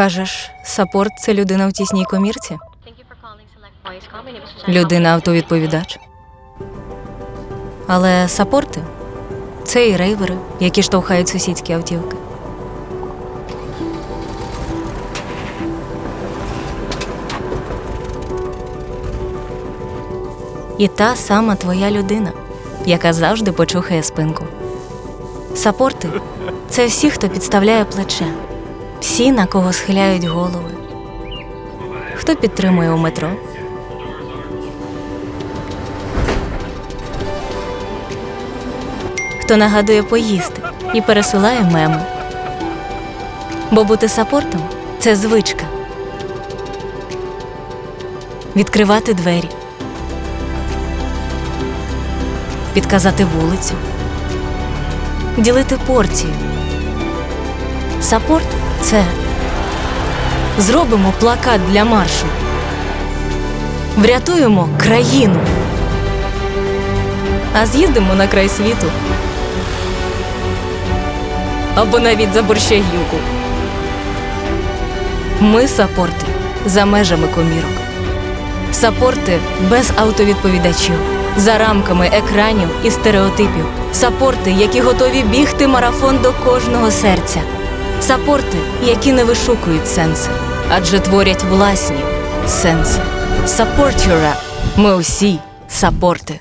Кажеш, саппорт це людина в тісній комірці? Людина автовідповідач. Але саппорти це і рейвери, які штовхають сусідські автівки. І та сама твоя людина, яка завжди почухає спинку. Саппорти це всі, хто підставляє плече, всі, на кого схиляють голови. Хто підтримує у метро, хто нагадує поїсти і пересилає меми. Бо бути сапортом це звичка. Відкривати двері, підказати вулицю, ділити порцію. Сапорт це зробимо плакат для маршу. Врятуємо країну. А з'їздимо на край світу. Або навіть за борщагівку. Ми сапорти за межами комірок. Сапорти без автовідповідачів, за рамками екранів і стереотипів. Сапорти, які готові бігти марафон до кожного серця. Сапорти, які не вишукують сенси, адже творять власні сенси. Rap. Ми усі сапорти.